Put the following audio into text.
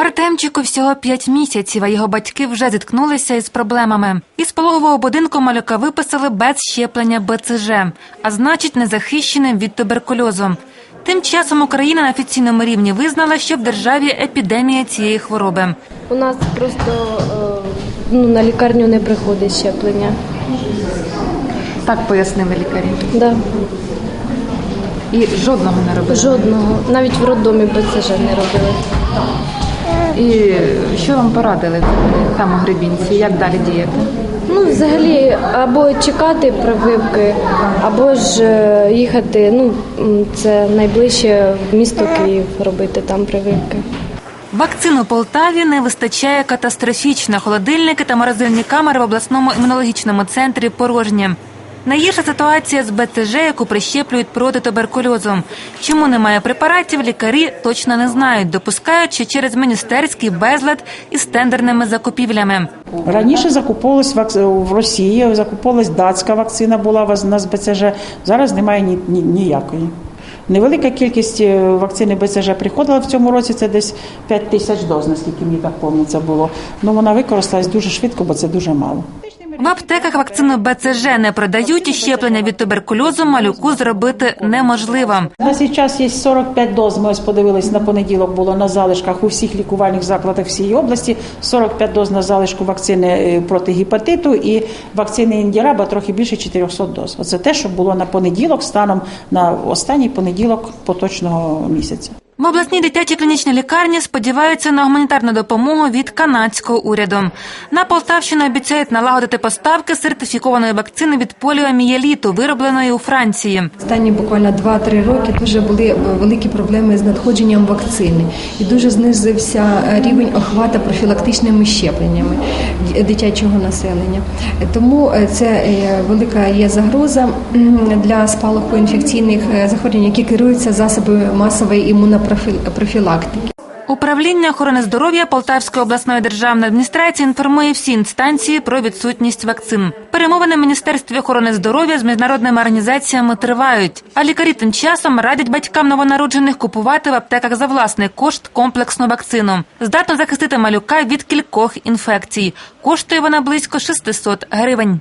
Артемчику всього п'ять місяців, а його батьки вже зіткнулися із проблемами. Із пологового будинку малюка виписали без щеплення БЦЖ, а значить, незахищеним від туберкульозу. Тим часом Україна на офіційному рівні визнала, що в державі епідемія цієї хвороби. У нас просто е, ну, на лікарню не приходить щеплення. Так пояснили лікарі. Да. І жодного не робили. Жодного. Навіть в роддомі БЦЖ не робили. І що вам порадили там у Гребінці? Як далі діяти? Ну, взагалі, або чекати прививки, або ж е, їхати. Ну, це найближче в місто Київ робити там прививки. Вакцин у Полтаві не вистачає катастрофічно. Холодильники та морозильні камери в обласному імунологічному центрі порожні. Найгірша ситуація з БЦЖ, яку прищеплюють проти туберкульозу. Чому немає препаратів, лікарі точно не знають. Допускають, що через міністерський безлад із тендерними закупівлями. Раніше закуповувалась вакц- в Росії, закуповувалась датська вакцина була в нас БЦЖ. Зараз немає ні, ні- ніякої. Невелика кількість е, вакцини БЦЖ приходила в цьому році, це десь 5 тисяч доз, наскільки мені так пам'ятається було. Ну вона використалась дуже швидко, бо це дуже мало. В аптеках вакцину БЦЖ не продають і щеплення від туберкульозу малюку зробити неможливо. На час є 45 доз. Ми ось подивились на понеділок. Було на залишках у всіх лікувальних закладах всієї області. 45 доз на залишку вакцини е, проти гепатиту і вакцини індіраба трохи більше 400 доз. Оце те, що було на понеділок, станом на останній понеділок поточного місяця. В обласній дитячій клінічній лікарні сподіваються на гуманітарну допомогу від канадського уряду. На Полтавщину обіцяють налагодити поставки сертифікованої вакцини від поліомієліту, виробленої у Франції. Останні буквально 2-3 роки дуже були великі проблеми з надходженням вакцини, і дуже знизився рівень охвата профілактичними щепленнями дитячого населення. Тому е, це е, велика є загроза для спалаху інфекційних е, захворювань, які керуються засобами масової імунопрофілактики. Управління охорони здоров'я Полтавської обласної державної адміністрації інформує всі інстанції про відсутність вакцин. Перемовини в міністерстві охорони здоров'я з міжнародними організаціями тривають. А лікарі тим часом радять батькам новонароджених купувати в аптеках за власний кошт комплексну вакцину. Здатно захистити малюка від кількох інфекцій. Коштує вона близько 600 гривень.